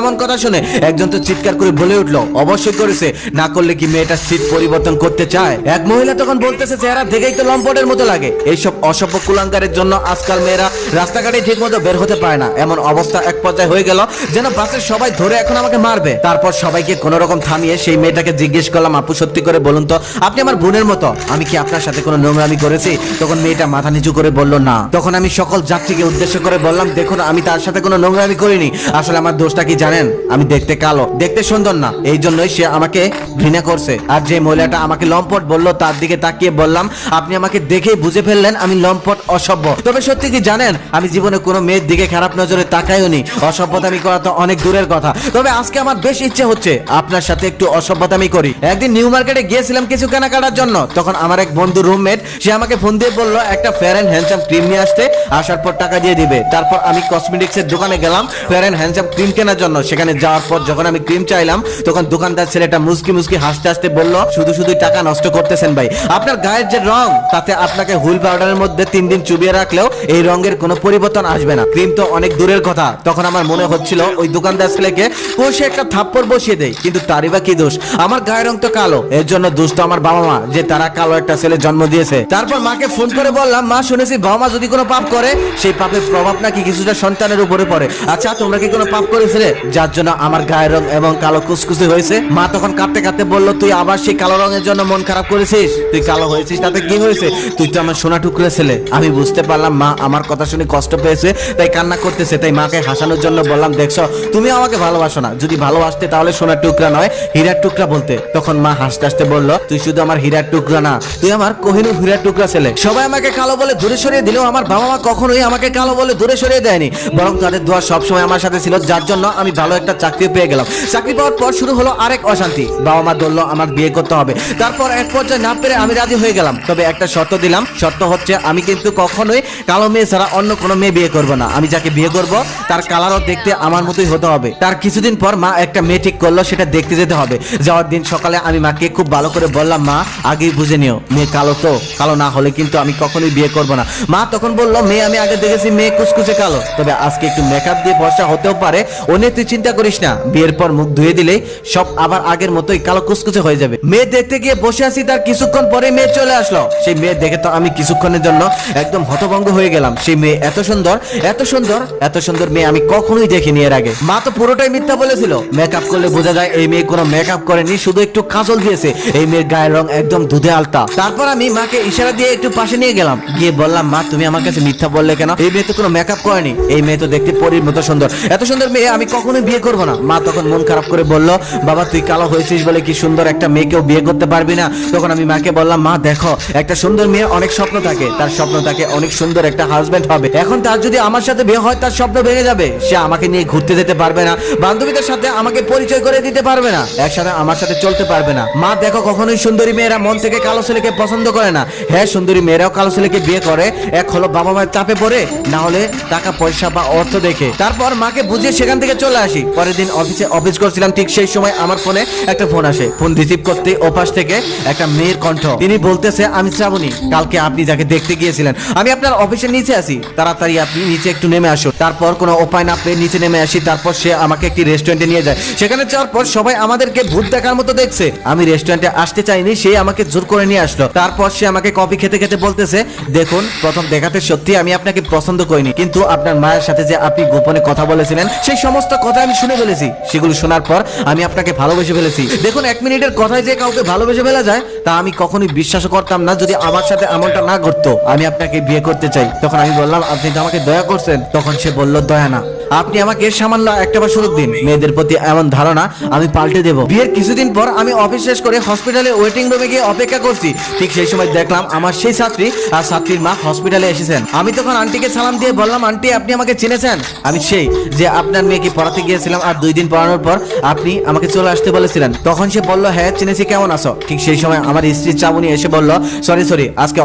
এমন কথা শুনে একজন তো চিৎকার করে বলে উঠল, অবশ্যই করেছে। না করলে কি মেয়েটা সিট পরিবর্তন করতে চায়? এক মহিলা তখন বলতেছে, চেহারা দেখেই তো লম্পটের মতো লাগে। এইসব অসভ্য কুলাঙ্গারের জন্য আজকাল মেয়েরা রাস্তাঘাটে ঠিক মতো বের হতে পারে না। এমন অবস্থা এক পর্যায়ে হয়ে গেল যেন বাসের সবাই ধরে এখন আমাকে মারবে। তারপর সবাইকে কোনো রকম থামিয়ে সেই মেয়েটাকে জিজ্ঞেস করলাম, আপু, সত্যি করে বলুন তো, আপনি আমার বোনের মতো? আমি কি আপনার সাথে কোনো নোংরামি করেছি? তখন মেয়েটা মাথা নিচু করে বলল, না। তখন আমি সকল যাত্রীকে উদ্দেশ্য করে বললাম, দেখুন, আমি তার সাথে কোনো নোংরামি করিনি। আসলে আমার দোষটা কি জানেন? আমি দেখতে কালো। দেখতে সুন্দর না। এই জন্যই সে আমাকে ঘৃণা করছে। আর যে মহিলাটা আমাকে লম্পট বলল, তার দিকে তাকিয়ে বললাম, আপনি আমাকে দেখেই বুঝে ফেললেন, আমি লম্পট অসভ্য। তবে সত্যি কি জানেন? আমি জীবনে কোনো মেয়ের দিকে খারাপ নজরে তাকাইওনি। অসভ্যতামি করা তো অনেক দূরের কথা। তবে আজকে আমার বেশ ইচ্ছে হচ্ছে আপনার সাথে একটু অসভ্যতামি করি। একদিন নিউ মার্কেটে গিয়েছিলাম কিছু কেনাকাটার জন্য। তখন আমার এক বন্ধু রুমমেট, সে আমাকে ফোন দিয়ে বলল, একটা ফেয়ার অ্যান্ড হ্যান্ডসাম ক্রিম নিয়ে আসতে। আসার পর টাকা দিয়ে দিবে। তারপর আমি কসমেটিক্স এর দোকানে গেলাম, ফেয়ার অ্যান্ড হ্যান্ডসাম ক্রিম কেনার জন্য। সেখানে যাওয়ার পর যখন আমি ক্রিম চাইলাম, তখন দোকানদার ছেলেটা মুসকি মুসকি হাসতে হাসতে বলল, শুধু শুধু টাকা নষ্ট করতেছেন ভাই। আপনার গায়ের যে রং, তাতে আপনাকে হুইল পাউডারের মধ্যে তিন দিন চুবিয়ে রাখলেও এই রঙের কোনো পরিবর্তন আসবে না। ক্রিম তো অনেক দূরের কথা। তখন আমার মনে হচ্ছিল, ওই দোকানদার ছেলেকে কষে একটা থাপ্পড় বসিয়ে দেয়, কিন্তু তারই বা কি দোষ? আমার গায়ের রং তো কালো। এর জন্য দোষ তো আমার বাবা মা, যে তারা কালো একটা ছেলে জন্ম দিয়েছে। তারপর মাকে ফোন করে বললাম, মা, শুনেছি বাবা মা যদি কোনো পাপ করে, সেই পাপের প্রভাব নাকি কিছুটা সন্তানের উপরে পড়ে। আচ্ছা তোমরা কি কোনো পাপ করেছিলে? যার জন্য আমার গায়ের রং এবং কালো কুসকুসি হয়েছে। মা তখন কাঁদতে কাঁদতে বলল, তুই আবার সেই কালো রঙের জন্য মন খারাপ করেছিস? তুই কালো হয়েছিস, তাতে কি হয়েছে? তুই তো আমার সোনা টুকরে ছেলে। আমি বুঝতে পারলাম, মা আমার কথা শুনে কষ্ট পেয়েছে, তাই কান্না করতেছে। তাই মাকে হাসানোর জন্য বললাম, দেখছ, তুমি আমাকে ভালোবাসো না। যদি ভালোবাসতে, তাহলে সোনার টুকরা নয়, হীরার টুকরা বলতে। তখন মা হাসতে হাসতে বলল, তুই শুধু আমার হীরার টুকরা না, তুই আমার কোহিনুর হীরার টুকরা ছেলে। সবাই আমাকে কালো বলে দূরে সরিয়ে দিলেও আমার বাবা মা কখনোই আমাকে কালো বলে দূরে সরিয়ে দেয়নি। বরং তাদের দোয়া সবসময় আমার সাথে ছিল, যার জন্য আমি ভালো একটা চাকরি পেয়ে গেলাম। চাকরি পাওয়ার পর শুরু হলো আরেক অশান্তি। বাবা মা ধরলো আমার বিয়ে করতে হবে। তারপর এক পর্যায়ে না পেরে আমি রাজি হয়ে গেলাম। তবে একটা শর্ত দিলাম। শর্ত হচ্ছে, আমি কিন্তু কখনোই কালো মেয়ে ছাড়া অন্য কোনো মেয়ে বিয়ে করব না। আমি যাকে বিয়ে করব, তার কালারও দেখতে আমার মতোই হতে হবে। তার কিছুদিন পর মা একটা মেয়ে ঠিক করল, সেটা দেখতে যেতে হবে। যাওয়ার দিন সকালে আমি মাকে খুব ভালো করে বললাম, মা, আগেই বুঝে নিও, মেয়ে কালো তো। কালো না হলে কিন্তু আমি কখনোই বিয়ে করব না। মা তখন বলল, মেয়ে, আমি আগে দেখেছি মেয়ে কুচকুচে কালো। তবে আজকে একটু মেকআপ দিয়ে বসা হতেও পারে। তুই চিন্তা করিস না। বিয়ের পর মুখ ধুয়ে দিলেই সব আবার আগের মতোই কালো কুচকুচে হয়ে যাবে। মেয়ে দেখতে গিয়ে বসে আছি তার কিছুক্ষণ পরে মেয়ে চলে আসলো। সেই মেয়ে দেখে তো আমি কিছুক্ষণের জন্য একদম হতভঙ্গ হয়ে গেলাম। সেই মেয়ে এত সুন্দর এত সুন্দর এত সুন্দর মেয়ে আমি কখনোই দেখিনি এর আগে। মা তো পুরোটাই মিথ্যা বলেছিল। মেকআপ করলে বোঝা যায় এই মেয়ে কোনো মেকআপ করেনি, শুধু একটু কাজল দিয়েছে। এই মেয়ের গায়ের রং একদম দুধে আলতা। তারপর আমি মাকে ইশারা দিয়ে একটু পাশে নিয়ে গেলাম। গিয়ে বললাম, মা, তুমি আমার কাছে মিথ্যা বললে কেন? এই মেয়ে তো কোনো মেকআপ করেনি। এই মেয়ে তো দেখতে পরীর মতো সুন্দর। এত সুন্দর মেয়ে আমি কখনোই বিয়ে করব না। মা তখন মন খারাপ করে বলল, বাবা, তুই কালো হয়েছিস বলে কি সুন্দর একটা মেয়েকেও বিয়ে করতে পারবি না? তখন আমি মাকে বললাম, মা, দেখো, একটা সুন্দর মেয়ে অনেক স্বপ্ন থাকে। তার স্বপ্ন থাকে অনেক সুন্দর একটা হাজবেন্ড হবে। এখন তার যদি আমার সাথে বিয়ে হয়, তার স্বপ্ন ভেঙে যাবে। সে আমাকে নিয়ে ঘুরতে যেতে পারবে না। বান্ধবীদের সাথে আমাকে পরিচয় করে দিতে পারবে না। একসাথে আমার সাথে চলতে পারবে না। মা, দেখো, কখনোই সুন্দরী মেয়েরা মন থেকে কালো ছেলেকে পছন্দ করে না। হ্যাঁ সুন্দরী মেয়েরাও কালো ছেলেকে বিয়ে করে। এক হলো বাবা মায়ের চাপে পড়ে, না হলে টাকা, পয়সা বা অর্থ দেখে। তারপর মাকে বুঝিয়ে সেখান থেকে চলে আসি। পরের দিন অফিসে অফিস করছিলাম, ঠিক সেই সময় আমার ফোনে একটা ফোন আসে। ফোন রিসিভ করতে ওপাশ থেকে একটা মেয়ের কণ্ঠ। তিনি বলতেছে, আমি শ্রাবণী, কালকে আপনি যাকে দেখতে গিয়েছিলেন, আমি আপনার অফিসের নিচে আছি। তাড়াতাড়ি আপনি নিচে একটু নেমে আসো তারপর কোনো উপায় না পেয়ে নিচে নেমে আসি, তারপর সে আমাকে একটি রেস্টুরেন্টে নিয়ে যায়। সেখানে যাওয়ার পর সবাই আমাদেরকে ভূত দেখার মতো দেখছে। আমি রেস্টুরেন্টে আসতে চাইনি, সে আমাকে জোর করে নিয়ে আসলো। তারপর সে আমাকে কফি খেতে খেতে বলতেছে, দেখুন, প্রথম দেখাতে সত্যি আমি আপনাকে পছন্দ করিনি, কিন্তু আপনার মায়ের সাথে যে আপনি গোপনে কথা বলেছিলেন, সেই সমস্ত কথা আমি শুনে ফেলেছি। সেগুলো শোনার পর আমি আপনাকে ভালোবেসে ফেলেছি। দেখুন, এক মিনিটের কথায় যে কাউকে ভালোবেসে ফেলা যায়, তা আমি কখনোই বিশ্বাস করতাম না যদি আমার সাথে এমনটা না ঘটতো। আমি আপনাকে বিয়ে করতে চাই। তখন আমি বললাম, আপনি তো আমাকে দয়া করছেন। তখন সে বলল, দয়া না। আপনি আমাকে সামান্য একটা বার সুযোগ দিন। মেয়েদের প্রতি এমন ধারণা আমি পাল্টে দেব। বিয়ের কিছুদিন পর আমি অফিস শেষ করে হসপিটালে ওয়েটিং রুমে গিয়ে অপেক্ষা করছি। ঠিক সেই সময় দেখলাম, আমার সেই ছাত্রী আর ছাত্রীর মা হসপিটালে এসেছেন। আমি তখন আন্টিকে সালাম দিয়ে বললাম, আন্টি, আপনি আমাকে চিনেছেন? আমি সেই, যে আপনার মেয়েকে পড়াতে গিয়েছিলাম আর দুই দিন পড়ানোর পর আপনি আমাকে চলে আসতে বলেছিলেন। তখন সে বলল হ্যাঁ চিনেছি, কেমন আছো? ঠিক সেই সময় আমার স্ত্রী চাবুনি এসে বলল, সরি সরি, আজকে